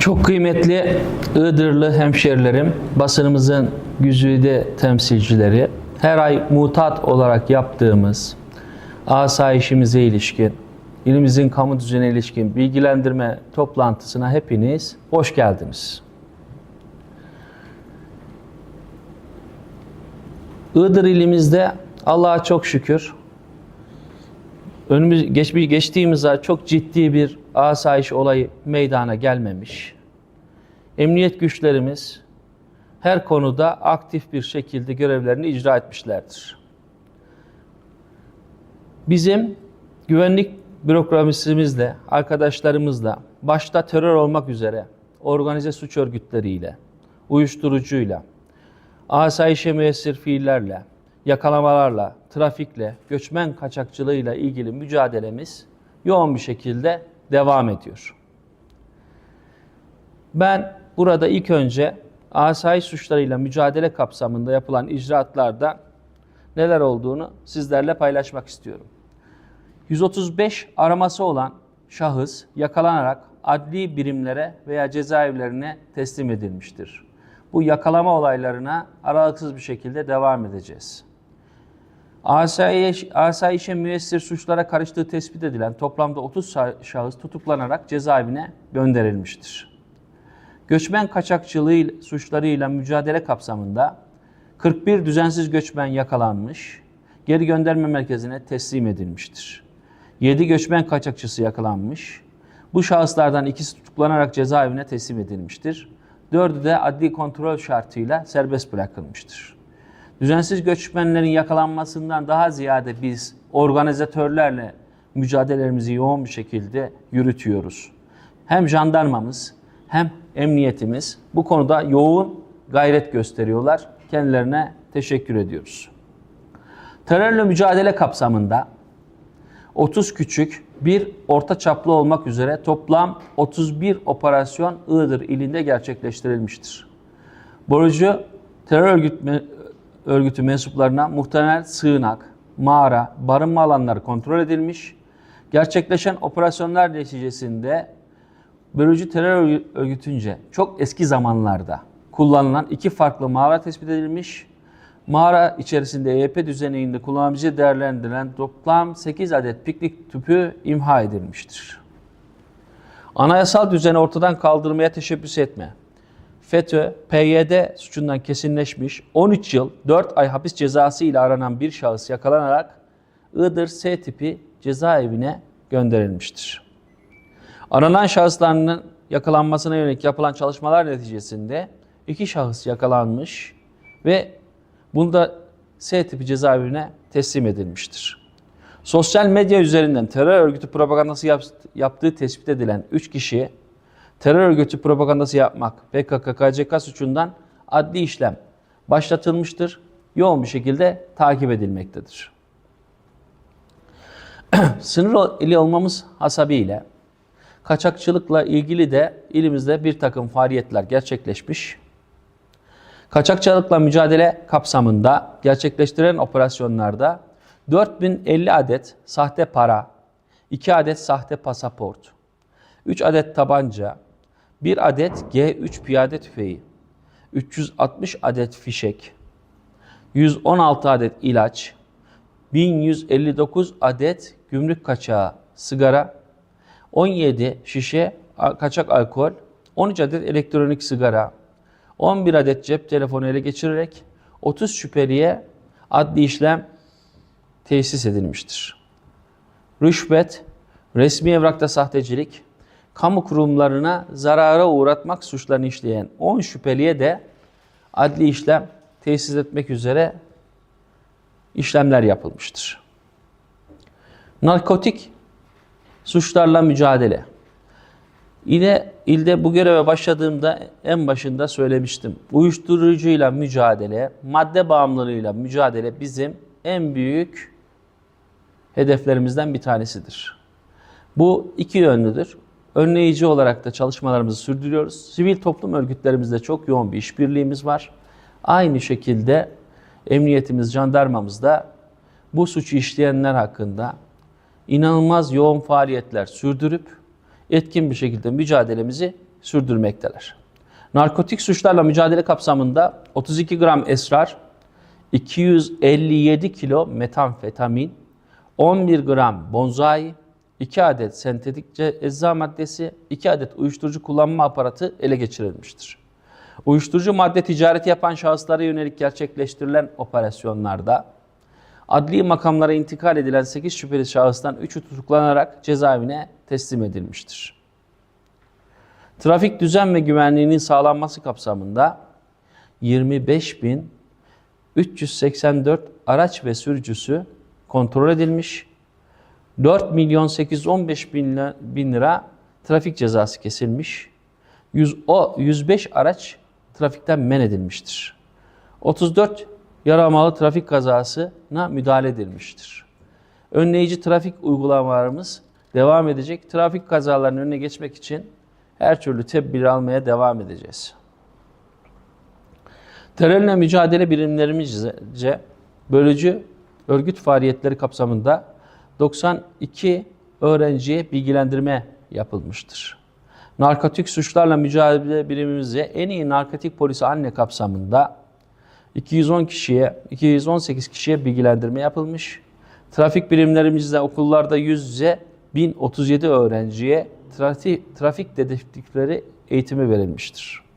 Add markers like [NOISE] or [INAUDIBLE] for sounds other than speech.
Çok kıymetli Iğdırlı hemşerilerim, basınımızın güzide temsilcileri, her ay mutat olarak yaptığımız asayişimize ilişkin, ilimizin kamu düzenine ilişkin bilgilendirme toplantısına hepiniz hoş geldiniz. Iğdır ilimizde Allah'a çok şükür önümüz geçmiş geçtiğimiz ay çok ciddi bir asayiş olayı meydana gelmemiş. Emniyet güçlerimiz her konuda aktif bir şekilde görevlerini icra etmişlerdir. Bizim güvenlik bürokrasimizle, arkadaşlarımızla, başta terör olmak üzere organize suç örgütleriyle, uyuşturucuyla, asayişe müessir fiillerle, yakalamalarla, trafikle, göçmen kaçakçılığıyla ilgili mücadelemiz yoğun bir şekilde devam ediyor. Ben burada ilk önce asayiş suçlarıyla mücadele kapsamında yapılan icraatlarda neler olduğunu sizlerle paylaşmak istiyorum. 135 araması olan şahıs yakalanarak adli birimlere veya cezaevlerine teslim edilmiştir. Bu yakalama olaylarına aralıksız bir şekilde devam edeceğiz. Asayiş, asayişe müessir suçlara karıştığı tespit edilen toplamda 30 şahıs tutuklanarak cezaevine gönderilmiştir. Göçmen kaçakçılığı suçlarıyla mücadele kapsamında 41 düzensiz göçmen yakalanmış, geri gönderme merkezine teslim edilmiştir. 7 göçmen kaçakçısı yakalanmış. Bu şahıslardan ikisi tutuklanarak cezaevine teslim edilmiştir. Dördü de adli kontrol şartıyla serbest bırakılmıştır. Düzensiz göçmenlerin yakalanmasından daha ziyade biz organizatörlerle mücadelelerimizi yoğun bir şekilde yürütüyoruz. Hem jandarmamız hem emniyetimiz bu konuda yoğun gayret gösteriyorlar. Kendilerine teşekkür ediyoruz. Terörle mücadele kapsamında 30 küçük, bir orta çaplı olmak üzere toplam 31 operasyon Iğdır ilinde gerçekleştirilmiştir. Borucu terör örgütü, örgütü mensuplarına muhtemel sığınak, mağara, barınma alanları kontrol edilmiş. Gerçekleşen operasyonlar neticesinde bölücü terör örgütünce çok eski zamanlarda kullanılan iki farklı mağara tespit edilmiş. Mağara içerisinde EYP düzeninde kullanıcı değerlendirilen toplam 8 adet piknik tüpü imha edilmiştir. Anayasal düzeni ortadan kaldırmaya teşebbüs etme. FETÖ, PYD suçundan kesinleşmiş 13 yıl 4 ay hapis cezası ile aranan bir şahıs yakalanarak Iğdır S tipi cezaevine gönderilmiştir. Aranan şahısların yakalanmasına yönelik yapılan çalışmalar neticesinde iki şahıs yakalanmış ve bunda S tipi cezaevine teslim edilmiştir. Sosyal medya üzerinden terör örgütü propagandası yaptığı tespit edilen 3 kişi terör örgütü propagandası yapmak PKK KCK suçundan adli işlem başlatılmıştır. Yoğun bir şekilde takip edilmektedir. [CLEARS THROAT] Sınır ili olmamız hasabiyle kaçakçılıkla ilgili de ilimizde bir takım faaliyetler gerçekleşmiş. Kaçakçılıkla mücadele kapsamında gerçekleştirilen operasyonlarda 4050 adet sahte para, 2 adet sahte pasaport, 3 adet tabanca, 1 adet G3 piyade tüfeği, 360 adet fişek, 116 adet ilaç, 1159 adet gümrük kaçağı sigara, 17 şişe kaçak alkol, 13 adet elektronik sigara, 11 adet cep telefonu ele geçirerek 30 şüpheliye adli işlem tesis edilmiştir. Rüşvet, resmi evrakta sahtecilik, kamu kurumlarına zarara uğratmak suçlarını işleyen 10 şüpheliye de adli işlem tesis etmek üzere işlemler yapılmıştır. Narkotik suçlarla mücadele. Yine ilde bu göreve başladığımda en başında söylemiştim. Uyuşturucuyla mücadele, madde bağımlılığıyla mücadele bizim en büyük hedeflerimizden bir tanesidir. Bu iki yönlüdür. Önleyici olarak da çalışmalarımızı sürdürüyoruz. Sivil toplum örgütlerimizle çok yoğun bir işbirliğimiz var. Aynı şekilde emniyetimiz, jandarmamız da bu suçu işleyenler hakkında inanılmaz yoğun faaliyetler sürdürüp etkin bir şekilde mücadelemizi sürdürmekteler. Narkotik suçlarla mücadele kapsamında 32 gram esrar, 257 kilo metamfetamin, 11 gram bonzai, 2 adet sentetik ecza maddesi, 2 adet uyuşturucu kullanma aparatı ele geçirilmiştir. Uyuşturucu madde ticareti yapan şahıslara yönelik gerçekleştirilen operasyonlarda adli makamlara intikal edilen 8 şüpheli şahıstan 3'ü tutuklanarak cezaevine teslim edilmiştir. Trafik düzen ve güvenliğinin sağlanması kapsamında 25.384 araç ve sürücüsü kontrol edilmiş, 4 milyon 815 bin lira, bin lira trafik cezası kesilmiş, 100, o 105 araç trafikten men edilmiştir. 34 yaramalı trafik kazasına müdahale edilmiştir. Önleyici trafik uygulamalarımız devam edecek. Trafik kazalarının önüne geçmek için her türlü tedbir almaya devam edeceğiz. Terörle mücadele birimlerimizce bölücü örgüt faaliyetleri kapsamında 92 öğrenciye bilgilendirme yapılmıştır. Narkotik suçlarla mücadele birimimizce en iyi narkotik polisi anne kapsamında 210 kişiye, 218 kişiye bilgilendirme yapılmış. Trafik birimlerimizde okullarda yüz yüze 1037 öğrenciye trafik, trafik dedektifleri eğitimi verilmiştir.